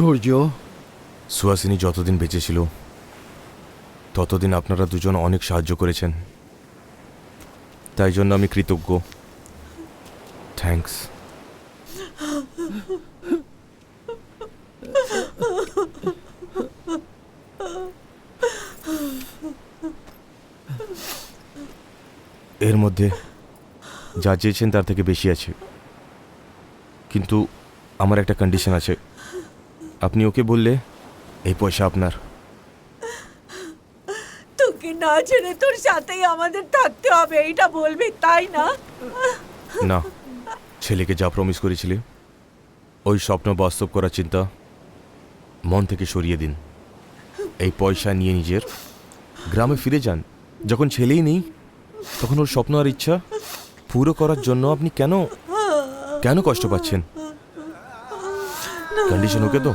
সূর্য। সুহাসিনী যতদিন বেঁচে ছিল, ততদিন আপনারা দুজন অনেক সাহায্য করেছেন। তাই জন্য আমি কৃতজ্ঞ। থ্যাংকস এর মধ্যে যা চেয়েছেন তার থেকে বেশি আছে। কিন্তু আমার একটা কন্ডিশন আছে। আপনি ওকে বললে এই পয়সা আপনার। তোকে না ছেড়ে তোর সাথেই আমাদের থাকতে হবে এইটা বলবি তাই না? না ছেলেকে যা প্রমিস করেছিলে ওই স্বপ্ন বাস্তব করার চিন্তা মন থেকে সরিয়ে দিন। এই পয়সা নিয়ে নিজের গ্রামে ফিরে যান। যখন ছেলেই নেই তখন ওর স্বপ্ন আর ইচ্ছা পুরো করার জন্য আপনি কেন কেন কষ্ট পাচ্ছেন? কন্ডিশন ওকে তো?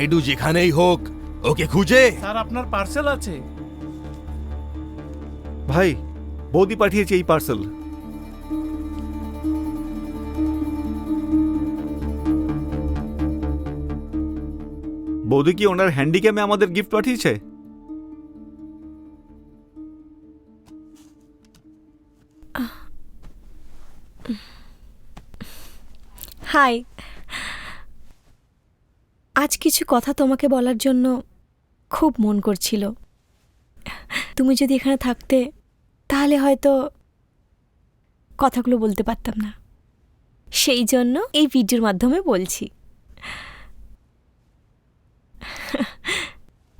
নাইডু যেখানেই হোক ওকে খুঁজে। স্যার আপনার পার্সেল আছে। ভাই বৌদি পাঠিয়েছে এই পার্সেল। বৌদি কি ওনার হ্যান্ডিক্যামে আমাদের গিফট পাঠিয়েছে? হাই আজ কিছু কথা তোমাকে বলার জন্য খুব মন করছিল। তুমি যদি এখানে থাকতে, তাহলে হয়তো কথাগুলো বলতে পারতাম না। সেই জন্য এই ভিডিওর মাধ্যমে বলছি।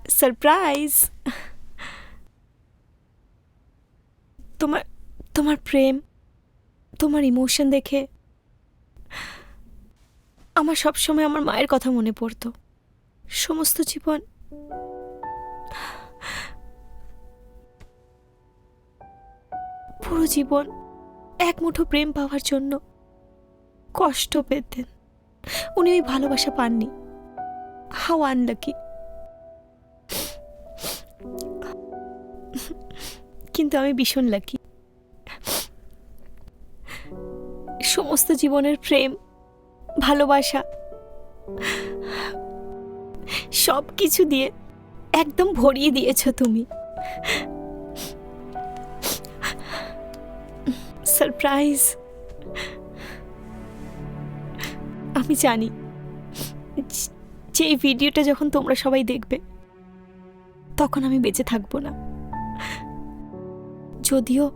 সারপ্রাইজ! তোমার তোমার প্রেম, তোমার ইমোশন দেখে আমার সব সময় আমার মায়ের কথা মনে পড়তো। সমস্ত জীবন পুরো জীবন এক মুঠো প্রেম পাওয়ার জন্য কষ্ট পেতেন। উনি ওই ভালোবাসা পাননি। How unlucky. কিন্তু আমি ভীষণ লাকি সমস্ত জীবনের প্রেম ভালোবাসা। সব কিছু দিয়ে একদম ভরিয়ে দিয়েছ তুমি। সারপ্রাইজ। আমি জানি যে- এই ভিডিওটা যখন তোমরা সবাই দেখবে, তখন আমি বেঁচে থাকব না। যদিও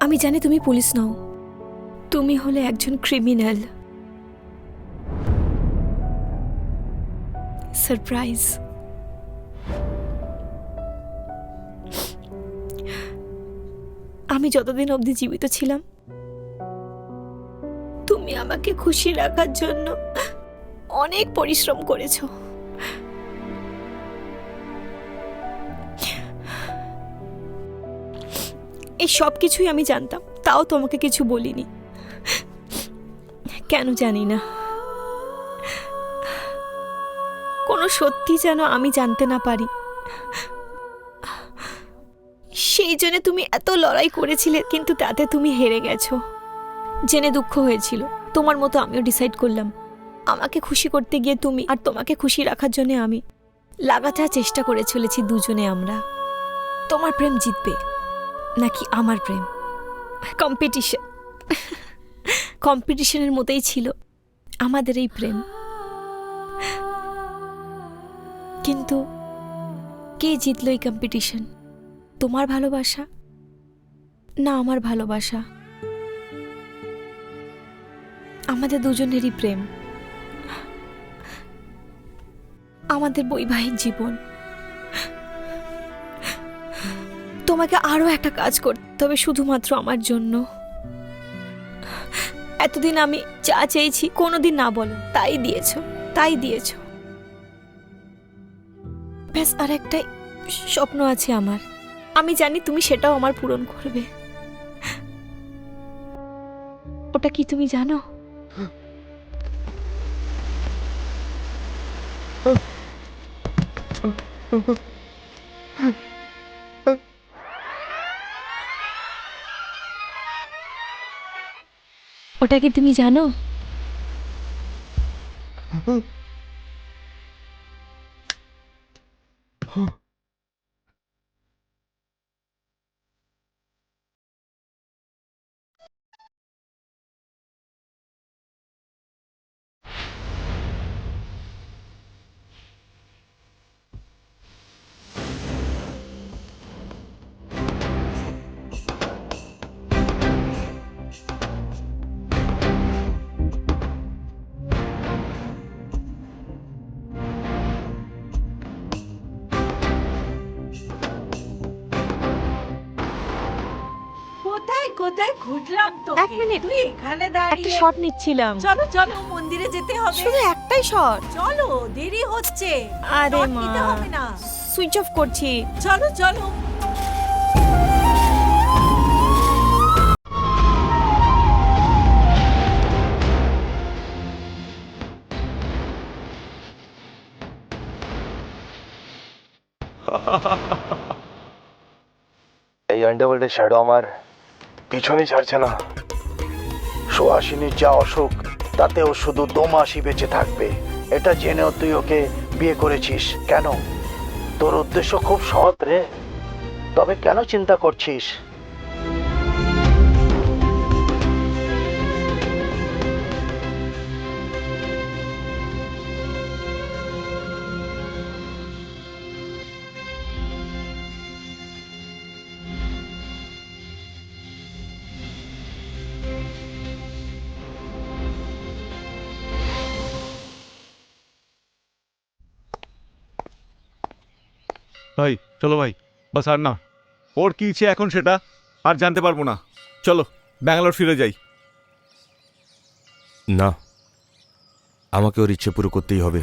আমি জানি তুমি পুলিশ নও। তুমি হলে একজন ক্রিমিনাল। সারপ্রাইজ। আমি যতদিন অবধি জীবিত ছিলাম, তুমি আমাকে খুশি রাখার জন্য অনেক পরিশ্রম করেছ। এই সব কিছুই আমি জানতাম, তাও তোমাকে কিছু বলিনি। কেন জানি না। কোনো সত্যি যেন আমি জানতে না পারি। সেই জন্য তুমি এত লড়াই করেছিলে, কিন্তু তাতে তুমি হেরে গেছো। জেনে দুঃখ হয়েছিল। তোমার মতো আমিও ডিসাইড করলাম। আমাকে খুশি করতে গিয়ে তুমি আর তোমাকে খুশি রাখার জন্য আমি লাগাতার চেষ্টা করে চলেছি দুজনে আমরা। তোমার প্রেম জিতবে, নাকি আমার প্রেম? কম্পিটিশন কম্পিটিশনের মতোই ছিল। আমাদের এই প্রেম। কিন্তু কে জিতলো এই কম্পিটিশন? তোমার ভালোবাসা? না, আমার ভালোবাসা। আমাদের দুজনেরই প্রেম। আমাদের বৈবাহিক জীবন। তোমাকে আরও একটা কাজ করতে হবে শুধুমাত্র আমার জন্য। এতদিন আমি যা চেয়েছি কোনোদিন না বলো। তাই দিয়েছ, তাই দিয়েছ। ব্যাস, আর একটাই স্বপ্ন আছে আমার। আমি জানি তুমি সেটাও আমার পূরণ করবে। ওটা কি তুমি জানো? ওটা কি তুমি জানো? কোথায় ঘুরলাম তো এক মিনিট। তুই এখানে একটা শট নিচ্ছিলাম। চলো চলো মন্দিরে যেতে হবে। শুধু একটাই শট চলো দেরি হচ্ছে। আরে মা হবে না। সুইচ অফ করছি। চলো চলো। এই আন্ডারওয়ার্ল্ডের শ্যাডো আমার। পিছনে ছাড়ছে না। সুহাসিনীর যা অসুখ তাতে ও শুধু দোমাসি বেঁচে থাকবে। এটা জেনেও তুই ওকে বিয়ে করেছিস। কেন? তোর উদ্দেশ্য খুব সৎ রে। তবে কেন চিন্তা করছিস? ভাই চলো ভাই, বাস আর না। ওর কী ইচ্ছে এখন সেটা, আর জানতে পারব না। চলো, ব্যাঙ্গালোর ফিরে যাই। না, আমাকে ওর ইচ্ছে পুরো করতেই হবে।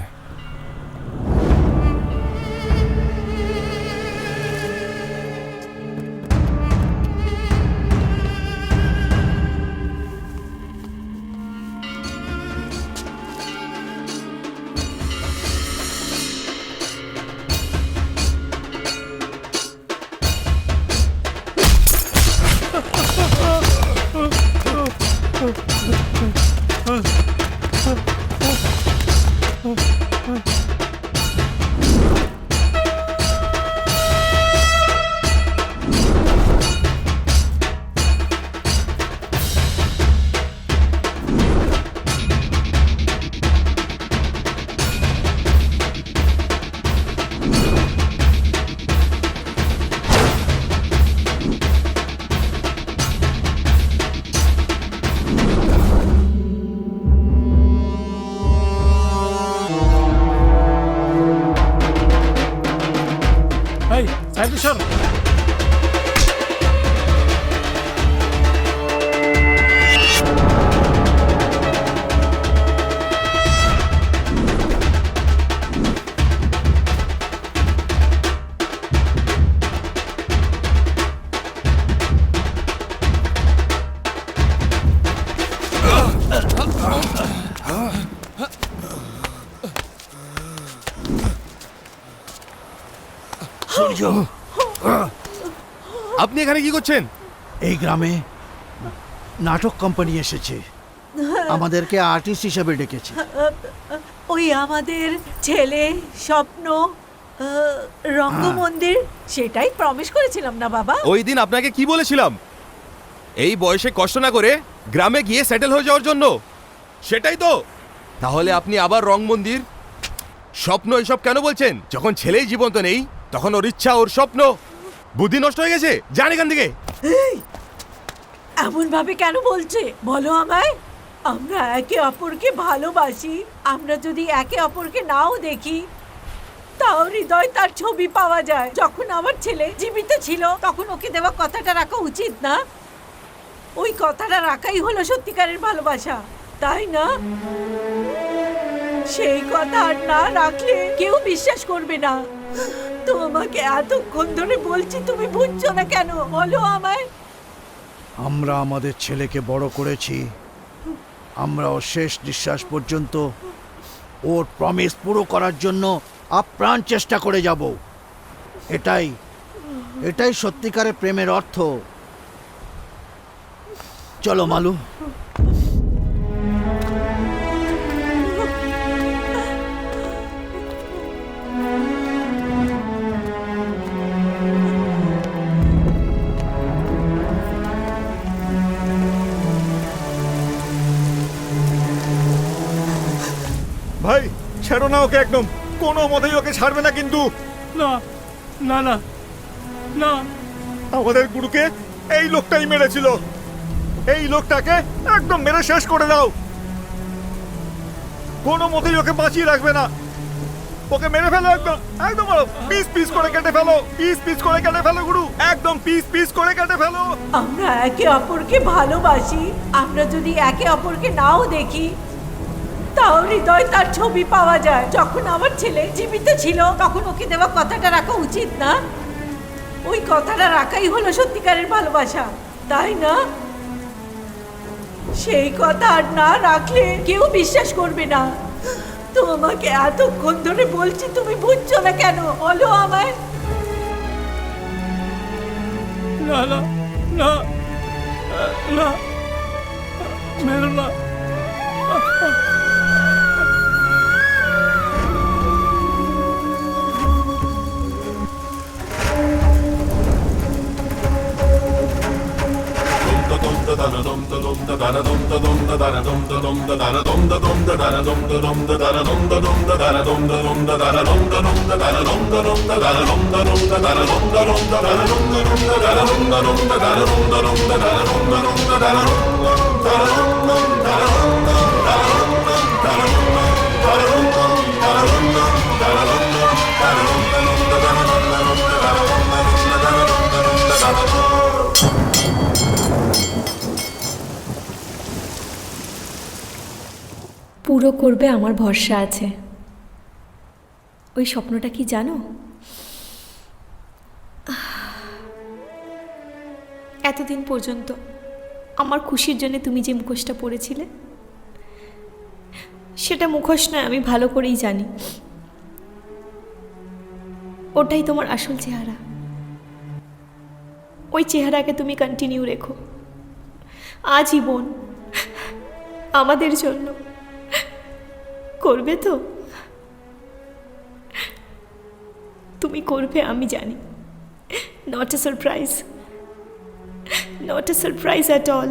কি করছেন? এই গ্রামে নাটক কোম্পানি এসেছে। আমাদেরকে আর্টিস্ট হিসেবে ডেকেছে। ওই আমাদের ছেলে স্বপ্ন রঙ্গমন্দির সেটাই প্রমিস করেছিলাম না বাবা। ওই দিন আপনাকে কি বলেছিলাম? এই বয়সে কষ্ট না করে গ্রামে গিয়ে সেটেল হয়ে যাওয়ার জন্য। সেটাই তো। তাহলে আপনি আবার রং মন্দির স্বপ্ন এসব কেন বলছেন? যখন ছেলেই জীবন্ত নেই তখন ওর ইচ্ছা ওর স্বপ্ন। বুদ্ধি নষ্ট হয়ে গেছে? যান এখান থেকে। এমন ভাবে কেন বলছে? বলো আমায়। আমরা একে অপরকে ভালোবাসি। আমরা যদি একে অপরকে নাও দেখি, তাও হৃদয় তার ছবি পাওয়া যায়। যখন আমার ছেলে জীবিত ছিল, তখন ওকে দেওয়া কথাটা রাখা উচিত না। ওই কথাটা রাখাই হলো সত্যিকারের ভালোবাসা, তাই না? সেই কথা আর না রাখলে কেউ বিশ্বাস করবে না। তোমাকে এতক্ষণ ধরে বলছি, তুমি বুঝছ না কেন? বলো আমায়। আমরা আমাদের ছেলেকে বড় করেছি। আমরা ওর শেষ নিঃশ্বাস পর্যন্ত ওর প্রমিস পুরো করার জন্য আপ্রাণ চেষ্টা করে যাব। এটাই এটাই সত্যিকারের প্রেমের অর্থ। চলো, মালু। ছেড়ো না ওকে একদম। কোনো মতেই ওকে ছাড়বে না কিন্তু। না না না না। আমাদের গুরুকে এই লোকটাই মেরেছিল। এই লোকটাকে একদম মেরে শেষ করে দাও। কোনো মতেই ওকে বাঁচিয়ে রাখবে না। ওকে মেরে ফেলো একদম। একদম পিস পিস করে কেটে ফেলো। পিস পিস করে কেটে ফেলো গুরু। একদম পিস পিস করে কেটে ফেলো। আমরা একে অপরকে ভালোবাসি। আমরা যদি একে অপরকে নাও দেখি তাও হৃদয় তার ছবি পাওয়া যায়। যখন আমার ছেলে জীবিত ছিল, তখন ওকে দেওয়া কথাটা রাখা উচিত না। ওই কথাটা রাখাই হলো সত্যিকারের ভালোবাসা, তাই না? সেই কথা আর না রাখলে কেউ বিশ্বাস করবে না। তোমাকে এতক্ষণ ধরে বলছি, তুমি বুঝছ না কেন? বলো আমায়। না না না না মেরো না da da da da পুরো করবে আমার ভরসা আছে। ওই স্বপ্নটা কি জানো? এতদিন পর্যন্ত আমার খুশির জন্য তুমি যে মুখোশটা পরেছিলে, সেটা মুখোশ নয়, আমি ভালো করেই জানি। ওটাই তোমার আসল চেহারা। ওই চেহারাকে তুমি কন্টিনিউ রেখো। আজীবন আমাদের জন্য। করবে তো? তুমি করবে আমি জানি। Not a surprise not a surprise at all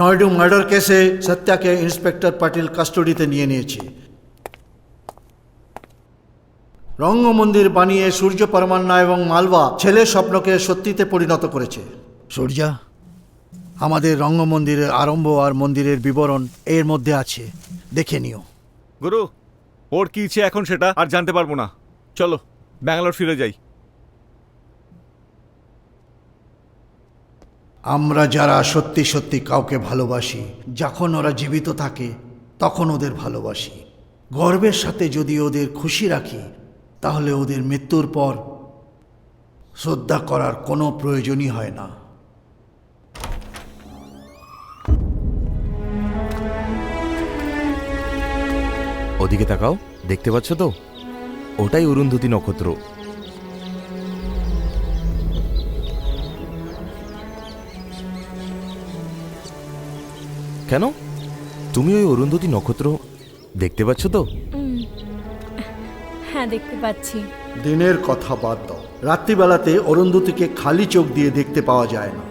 Naidu murder কেসে সত্যাকে ইন্সপেক্টর পাটিল কাস্টডিতে নিয়ে নিয়েছে। রঙ্গমন্দির বানিয়ে সূর্য পরমান্না এবং মালবা ছেলের স্বপ্নকে সত্যিতে পরিণত করেছে। সূর্যা আমাদের রঙ্গমন্দিরের আরম্ভ আর মন্দিরের বিবরণ এর মধ্যে আছে। দেখে নিও। গুরু ওর কি ইচ্ছে এখন সেটা আর জানতে পারব না। চলো ব্যাঙ্গালোর ফিরে যাই। আমরা যারা সত্যি সত্যি কাউকে ভালোবাসি, যখন ওরা জীবিত থাকে, তখন ওদের ভালোবাসি। গর্বের সাথে যদি ওদের খুশি রাখি, তাহলে ওদের মৃত্যুর পর শ্রদ্ধা করার কোনো প্রয়োজনই হয় না। ওদিকে তাকাও, দেখতে পাচ্ছ তো? ওটাই অরুন্ধতী নক্ষত্র। কেন? তুমি ওই অরুন্ধতী নক্ষত্র দেখতে পাচ্ছ তো? হ্যাঁ দেখতে পাচ্ছি। দিনের কথা বাদ দাও। রাত্রিবেলাতে অরুন্ধতিকে খালি চোখ দিয়ে দেখতে পাওয়া যায় না।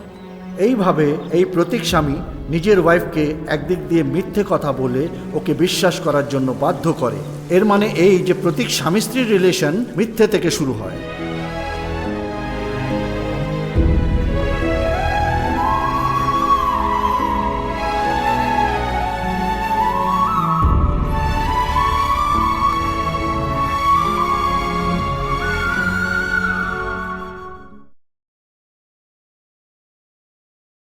এইভাবে এই প্রতীক স্বামী নিজের ওয়াইফকে একদিক দিয়ে মিথ্যে কথা বলে ওকে বিশ্বাস করার জন্য বাধ্য করে। এর মানে এই যে প্রতীক স্বামী স্ত্রীর রিলেশন মিথ্যে থেকে শুরু হয়।